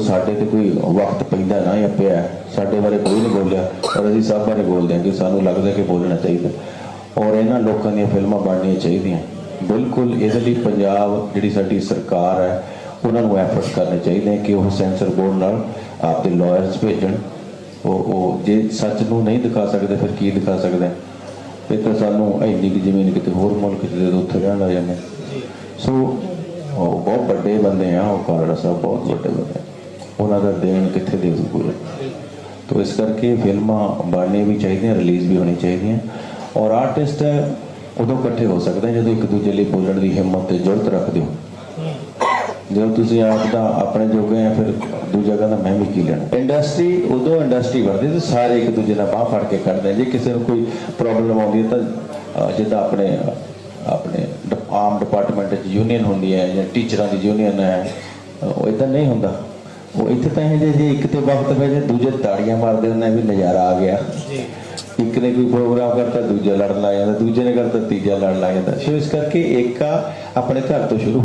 ਸਾਡੇ ਤੇ ਕੋਈ ਵਕਤ ਪੈਂਦਾ ਨਾ ਜਾਂ ਪਿਆ ਸਾਡੇ ਬਾਰੇ ਕੋਈ ਨਹੀਂ ਬੋਲਿਆ ਪਰ ਅਸੀਂ ਸਭ ਬਾਰੇ ਬੋਲਦੇ ਹਾਂ ਕਿ ਸਾਨੂੰ ਲੱਗਦਾ ਕਿ ਬੋਲਣਾ ਚਾਹੀਦਾ ਔਰ ਇਹਨਾਂ ਲੋਕਾਂ ਦੀਆਂ ਫਿਲਮਾਂ ਬਣਨੀਆਂ ਚਾਹੀਦੀਆਂ ਬਿਲਕੁਲ ਇਹਦੇ ਲਈ ਪੰਜਾਬ ਜਿਹੜੀ ਸਾਡੀ ਸਰਕਾਰ ਹੈ ਉਹਨਾਂ ਨੂੰ ਐਫਰਟ ਕਰਨੇ ਚਾਹੀਦੇ ਕਿ ਉਹ ਸੈਂਸਰ ਬੋਰਡ ਨਾਲ ਆਪਦੇ ਲਾਇਰਸ ਭੇਜਣ ਉਹ ਉਹ ਜੇ ਸੱਚ ਨੂੰ ਨਹੀਂ ਦਿਖਾ ਸਕਦੇ ਫਿਰ ਕੀ ਦਿਖਾ ਸਕਦੇ? ਫਿਰ ਤਾਂ ਸਾਨੂੰ ਇੰਨੀ ਕੁ ਜ਼ਮੀਨ ਕਿਤੇ ਹੋਰ ਮੁਲਕ 'ਚ ਦੇ ਦਿਓ, ਉੱਥੇ ਰਹਿਣ ਲੱਗ ਜਾਂਦੇ। ਸੋ ਉਹ ਬਹੁਤ ਵੱਡੇ ਬੰਦੇ ਆ ਉਹ ਕਾਰੜਾ ਸਾਹਿਬ ਬਹੁਤ ਵੱਡੇ ਬੰਦੇ ਆ। ਉਹਨਾਂ ਦਾ ਦੇਣ ਕਿੱਥੇ ਦੇ ਦੂ ਪੂਰੇ ਤੋ ਇਸ ਕਰਕੇ ਫਿਲਮਾਂ ਬਣਨੀ ਵੀ ਚਾਹੀਦੀਆਂ, ਰਿਲੀਜ਼ ਵੀ ਹੋਣੀ ਚਾਹੀਦੀਆਂ। ਔਰ ਆਰਟਿਸਟ ਉਦੋਂ ਇਕੱਠੇ ਹੋ ਸਕਦੇ ਜਦੋਂ ਇੱਕ ਦੂਜੇ ਲਈ ਬੋਲਣ ਦੀ ਹਿੰਮਤ ਤੇ ਜੁਰਤ ਰੱਖਦੇ ਹੋ। ਜਦੋਂ ਤੁਸੀਂ ਆਪ ਦਾ ਆਪਣੇ ਜੋਗੇ ਆ, ਫਿਰ ਦੂਜਾ ਕਹਿੰਦਾ, ਮੈਂ ਵੀ ਕੀ ਲੈਣਾ? ਇੰਡਸਟਰੀ ਉਦੋਂ ਇੰਡਸਟਰੀ ਵਰਦੀ ਤੇ ਸਾਰੇ ਇੱਕ ਦੂਜੇ ਨਾਲ ਬਾਹ ਫੜ ਕੇ ਕਰਦੇ ਜੇ ਕਿਸੇ ਨੂੰ ਕੋਈ ਪ੍ਰੋਬਲਮ ਆਉਂਦੀ ਹੈ ਤਾਂ ਜਿੱਦਾਂ ਆਪਣੇ ਆਪਣੇ ਡਿਪ- ਆਮ ਡਿਪਾਰਟਮੈਂਟ ਚ ਯੂਨੀਅਨ ਹੁੰਦੀ ਹੈ ਜਾਂ ਟੀਚਰਾਂ ਦੀ ਯੂਨੀਅਨ ਹੈ, ਉਹ ਇਦਾਂ ਨਹੀਂ ਹੁੰਦਾ। ਉਹ ਇੱਥੇ ਤਾਂ ਇਹ ਜੇ ਜੇ ਇੱਕ ਤੇ ਵਕਤ ਪੈ ਜੇ ਦੂਜੇ ਤਾੜੀਆਂ ਮਾਰਦੇ ਹੁੰਦੇ ਵੀ ਨਜ਼ਾਰਾ ਆ ਗਿਆ। ਜੀ। ਇੱਕ ਨੇ ਕੋਈ ਪ੍ਰੋਗਰਾਮ ਕਰਤਾ ਦੂਜਾ ਲੜਨ ਲੱਗ ਜਾਂਦਾ ਦੂਜੇ ਨੇ ਕਰਤਾ ਤੀਜਾ ਲੜਨ ਲੱਗ ਜਾਂਦਾ। ਸੋ ਇਸ ਕਰਕੇ ਏਕਾ ਆਪਣੇ ਘਰ ਤੋਂ ਸ਼ੁਰੂ